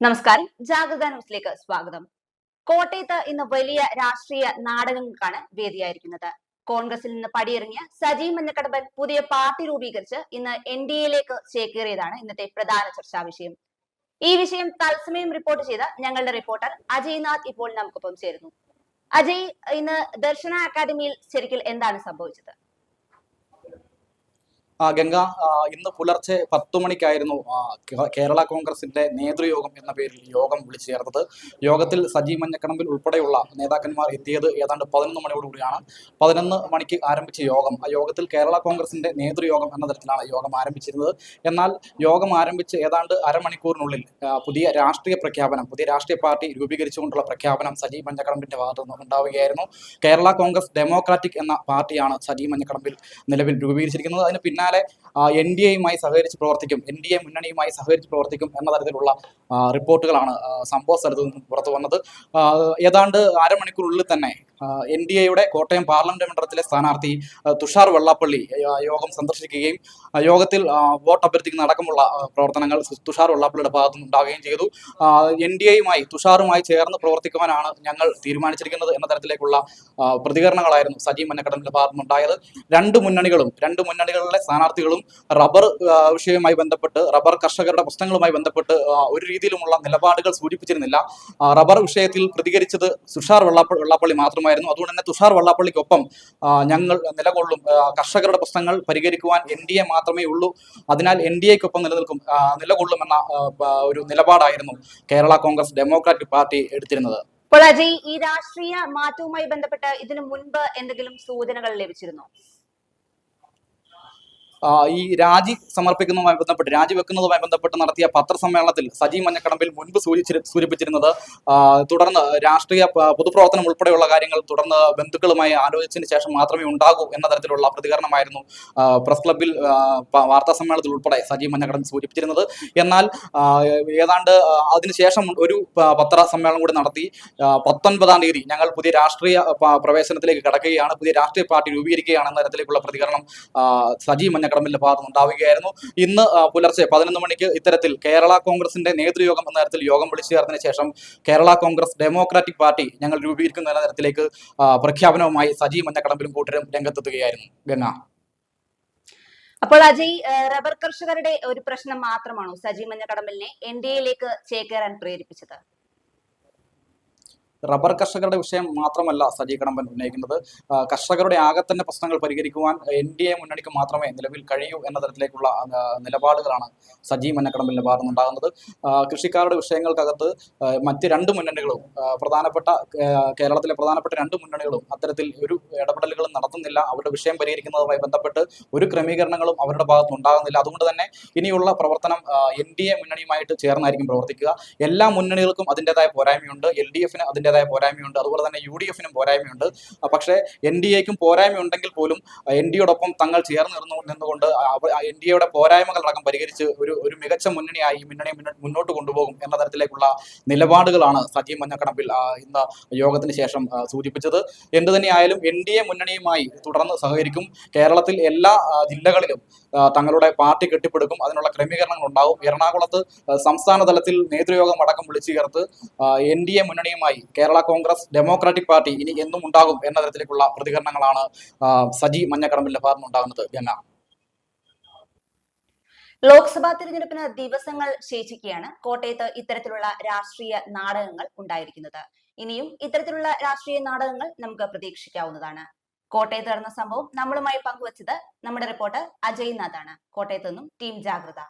നമസ്കാരം. ജാഗ്രത ന്യൂസിലേക്ക് സ്വാഗതം. കോട്ടയത്ത് ഇന്ന് വലിയ രാഷ്ട്രീയ നാടകങ്ങൾക്കാണ് വേദിയായിരിക്കുന്നത്. കോൺഗ്രസിൽ നിന്ന് പടിയിറങ്ങിയ സജീവ് മഞ്ഞക്കടമ്പൻ പുതിയ പാർട്ടി രൂപീകരിച്ച് ഇന്ന് എൻ ഡി എയിലേക്ക് ചേക്കേറിയതാണ് ഇന്നത്തെ പ്രധാന ചർച്ചാ വിഷയം. ഈ വിഷയം തത്സമയം റിപ്പോർട്ട് ചെയ്ത ഞങ്ങളുടെ റിപ്പോർട്ടർ അജയ് നാഥ് ഇപ്പോൾ നമുക്കൊപ്പം ചേരുന്നു. അജയ് ഇന്ന് ദർശന അക്കാദമിയിൽ ശരിക്കും എന്താണ് സംഭവിച്ചത്? ഗംഗ ഇന്ന് പുലർച്ചെ പത്തു മണിക്കായിരുന്നു കേരള കോൺഗ്രസിന്റെ നേതൃയോഗം എന്ന പേരിൽ യോഗം വിളിച്ചു ചേർത്തത് യോഗത്തിൽ സജി മഞ്ഞക്കണമ്പിൽ ഉൾപ്പെടെയുള്ള നേതാക്കന്മാർ എത്തിയത് ഏതാണ്ട് പതിനൊന്ന് മണിയോടുകൂടിയാണ്. പതിനൊന്ന് മണിക്ക് ആരംഭിച്ച യോഗം. ആ യോഗത്തിൽ കേരള കോൺഗ്രസിന്റെ നേതൃയോഗം എന്ന തരത്തിലാണ് യോഗം ആരംഭിച്ചിരുന്നത്. എന്നാൽ യോഗം ആരംഭിച്ച് ഏതാണ്ട് അരമണിക്കൂറിനുള്ളിൽ പുതിയ രാഷ്ട്രീയ പ്രഖ്യാപനം പുതിയ രാഷ്ട്രീയ പാർട്ടി രൂപീകരിച്ചുകൊണ്ടുള്ള പ്രഖ്യാപനം സജി മഞ്ഞക്കടമ്പിന്റെ ഭാഗത്തു നിന്ന് ഉണ്ടാവുകയായിരുന്നു. കേരള കോൺഗ്രസ് ഡെമോക്രാറ്റിക് എന്ന പാർട്ടിയാണ് സജി മഞ്ഞക്കടമ്പിൽ നിലവിൽ രൂപീകരിച്ചിരിക്കുന്നത്. അതിന് പിന്നാലെ എൻ ഡി എയുമായി സഹകരിച്ച് പ്രവർത്തിക്കും എൻ ഡി എ മുന്നണിയുമായി സഹകരിച്ച് പ്രവർത്തിക്കും എന്ന തരത്തിലുള്ള റിപ്പോർട്ടുകളാണ് സംഭവ സ്ഥലത്ത് നിന്നും പുറത്തു വന്നത്. ഏതാണ്ട് അരമണിക്കൂറിനുള്ളിൽ തന്നെ എൻ ഡി എയുടെ കോട്ടയം പാർലമെന്റ് മണ്ഡലത്തിലെ സ്ഥാനാർത്ഥി തുഷാർ വെള്ളാപ്പള്ളി യോഗം സന്ദർശിക്കുകയും യോഗത്തിൽ വോട്ട് അഭ്യർത്ഥിക്കുന്ന അടക്കമുള്ള പ്രവർത്തനങ്ങൾ തുഷാർ വെള്ളാപ്പള്ളിയുടെ ഭാഗത്തു നിന്ന് ഉണ്ടാവുകയും ചെയ്തു എൻ ഡി എയുമായി തുഷാറുമായി ചേർന്ന് പ്രവർത്തിക്കുവാനാണ് ഞങ്ങൾ തീരുമാനിച്ചിരിക്കുന്നത് എന്ന തരത്തിലേക്കുള്ള പ്രതികരണങ്ങളായിരുന്നു സജീവ് മന്നക്കടലിന്റെ ഭാഗത്തു നിന്നുണ്ടായത്. രണ്ട് മുന്നണികളും രണ്ട് മുന്നണികളിലെ സ്ഥാനാർത്ഥികളും റബ്ബർ വിഷയവുമായി ബന്ധപ്പെട്ട് റബ്ബർ കർഷകരുടെ പ്രശ്നങ്ങളുമായി ബന്ധപ്പെട്ട് ഒരു രീതിയിലുമുള്ള നിലപാടുകൾ സൂചിപ്പിച്ചിരുന്നില്ല. റബ്ബർ വിഷയത്തിൽ പ്രതികരിച്ചത് തുഷാർ വെള്ളാപ്പള്ളി വെള്ളാപ്പള്ളി മാത്രമായിരുന്നു അതുകൊണ്ട് തന്നെ തുഷാർ വള്ളാപ്പള്ളിക്കൊപ്പം ഞങ്ങൾ നിലകൊള്ളും. കർഷകരുടെ പ്രശ്നങ്ങൾ പരിഹരിക്കുവാൻ എൻ ഡി എ മാത്രമേ ഉള്ളൂ. അതിനാൽ എൻ ഡി എക്കൊപ്പം നിലനിൽക്കും നിലകൊള്ളുമെന്ന ഒരു നിലപാടായിരുന്നു കേരള കോൺഗ്രസ് ഡെമോക്രാറ്റിക് പാർട്ടി എടുത്തിരുന്നത്. ഈ രാഷ്ട്രീയ മാറ്റവുമായി ബന്ധപ്പെട്ട് ഇതിനു മുൻപ് എന്തെങ്കിലും സൂചനകൾ ലഭിച്ചിരുന്നോ? ഈ രാജി സമർപ്പിക്കുന്നതുമായി ബന്ധപ്പെട്ട് രാജിവെക്കുന്നതുമായി ബന്ധപ്പെട്ട് നടത്തിയ പത്രസമ്മേളനത്തിൽ സജി മഞ്ഞക്കടമ്പിൽ മുൻപ് സൂചിച്ചിരു സൂചിപ്പിച്ചിരുന്നത് തുടർന്ന് രാഷ്ട്രീയ പൊതുപ്രവർത്തനം ഉൾപ്പെടെയുള്ള കാര്യങ്ങൾ തുടർന്ന് ബന്ധുക്കളുമായി ആലോചിച്ചതിന് ശേഷം മാത്രമേ ഉണ്ടാകൂ എന്ന തരത്തിലുള്ള പ്രതികരണമായിരുന്നു പ്രസ് ക്ലബിൽ വാർത്താ സമ്മേളനത്തിൽ ഉൾപ്പെടെ സജി മഞ്ഞക്കടമ്പിൽ സൂചിപ്പിച്ചിരുന്നത്. എന്നാൽ ഏതാണ്ട് അതിനുശേഷം ഒരു പത്ര സമ്മേളനം കൂടി നടത്തി. പത്തൊൻപതാം തീയതി ഞങ്ങൾ പുതിയ രാഷ്ട്രീയ പ്രവേശനത്തിലേക്ക് കടക്കുകയാണ് പുതിയ രാഷ്ട്രീയ പാർട്ടി രൂപീകരിക്കുകയാണ് എന്ന തരത്തിലേക്കുള്ള പ്രതികരണം സജി സജി മഞ്ഞക്കടമ്പിന്റെ ഭാഗത്ത് ഉണ്ടാവുകയായിരുന്നു. ഇന്ന് പുലർച്ചെ പതിനൊന്ന് മണിക്ക് ഇത്തരത്തിൽ കേരള കോൺഗ്രസിന്റെ നേതൃയോഗം എന്ന തരത്തിൽ യോഗം വിളിച്ചു ചേർത്തതിന് ശേഷം കേരള കോൺഗ്രസ് ഡെമോക്രാറ്റിക് പാർട്ടി ഞങ്ങൾ രൂപീകരിക്കുന്ന എന്ന തരത്തിലേക്ക് പ്രഖ്യാപനവുമായി സജി മഞ്ഞക്കടമ്പിലും കൂട്ടരും രംഗത്തെത്തുകയായിരുന്നു. ഗംഗ. അപ്പോൾ അജയ് റബ്ബർ കർഷകരുടെ ഒരു പ്രശ്നം മാത്രമാണോ സജി മഞ്ഞക്കടമ്പലിനെ എൻ ഡി എയിലേക്ക് ചേക്കേറാൻ പ്രേരിപ്പിച്ചത്? റബ്ബർ കർഷകരുടെ വിഷയം മാത്രമല്ല സജി കടമ്പൻ ഉന്നയിക്കുന്നത്. കർഷകരുടെ ആകെ തന്നെ പ്രശ്നങ്ങൾ പരിഹരിക്കുവാൻ എൻ ഡി എ മുന്നണിക്ക് മാത്രമേ നിലവിൽ കഴിയൂ എന്ന തരത്തിലേക്കുള്ള നിലപാടുകളാണ് സജി മഞ്ഞക്കടമ്പലിന്റെ നിലപാടുന്നുണ്ടാകുന്നത്. കൃഷിക്കാരുടെ വിഷയങ്ങൾക്കകത്ത് മറ്റ് രണ്ട് മുന്നണികളും പ്രധാനപ്പെട്ട കേരളത്തിലെ പ്രധാനപ്പെട്ട രണ്ട് മുന്നണികളും അത്തരത്തിൽ ഒരു ഇടപെടലുകളും നടത്തുന്നില്ല. അവരുടെ വിഷയം പരിഹരിക്കുന്നതുമായി ബന്ധപ്പെട്ട് ഒരു ക്രമീകരണങ്ങളും അവരുടെ ഭാഗത്ത് ഉണ്ടാകുന്നില്ല. അതുകൊണ്ട് തന്നെ ഇനിയുള്ള പ്രവർത്തനം എൻ ഡി എ മുന്നണിയുമായിട്ട് ചേർന്നായിരിക്കും പ്രവർത്തിക്കുക. എല്ലാ മുന്നണികൾക്കും അതിന്റെതായ പോരായ്മയുണ്ട്. എൽ ഡി എഫിന് അതിന്റെതായ പോരായ്മയുണ്ട്. അതുപോലെ തന്നെ യു ഡി എഫിനും പോരായ്മയുണ്ട്. പക്ഷേ എൻ ഡി എക്കും പോരായ്മയുണ്ടെങ്കിൽ പോലും എൻ ഡി യോടൊപ്പം തങ്ങൾ ചേർന്ന് നിന്നു നിന്നുകൊണ്ട് എൻ ഡി എയുടെ പോരായ്മകളടക്കം പരിഹരിച്ച് ഒരു ഒരു മികച്ച മുന്നണിയായി മുന്നണി മുന്നോട്ട് കൊണ്ടുപോകും എന്ന തരത്തിലേക്കുള്ള നിലപാടുകളാണ് സജി മഞ്ഞക്കടമ്പിൽ ഇന്ന് യോഗത്തിന് ശേഷം സൂചിപ്പിച്ചത്. എന്തു തന്നെയായാലും എൻ ഡി എ മുന്നണിയുമായി തുടർന്ന് സഹകരിക്കും. കേരളത്തിൽ എല്ലാ ജില്ലകളിലും തങ്ങളുടെ പാർട്ടി കെട്ടിപ്പടുക്കും. അതിനുള്ള ക്രമീകരണങ്ങൾ ഉണ്ടാകും. എറണാകുളത്ത് സംസ്ഥാന തലത്തിൽ നേതൃയോഗം അടക്കം വിളിച്ചു ചേർത്ത് എൻ ഡി എ മുന്നണിയുമായി കേരള കോൺഗ്രസ് ഡെമോക്രാറ്റിക് പാർട്ടി ഇനി എന്നും ഉണ്ടാകും എന്ന തരത്തിലേക്കുള്ള പ്രതികരണങ്ങളാണ് സജി മഞ്ഞക്കടമ്പിന്റെ ഭാഗത്ത് ഉണ്ടാകുന്നത്. ഗംഗ ലോക്സഭാ തിരഞ്ഞെടുപ്പിന് ദിവസങ്ങൾ ശേഷിക്കുകയാണ് കോട്ടയത്ത് ഇത്തരത്തിലുള്ള രാഷ്ട്രീയ നാടകങ്ങൾ ഉണ്ടായിരിക്കുന്നത്. ഇനിയും ഇത്തരത്തിലുള്ള രാഷ്ട്രീയ നാടകങ്ങൾ നമുക്ക് പ്രതീക്ഷിക്കാവുന്നതാണ്. കോട്ടയത്ത് നടന്ന സംഭവം നമ്മളുമായി പങ്കുവച്ചത് നമ്മുടെ റിപ്പോർട്ടർ അജയ്നാഥാണ്. കോട്ടയത്ത് നിന്നും ടീം ജാഗ്രത.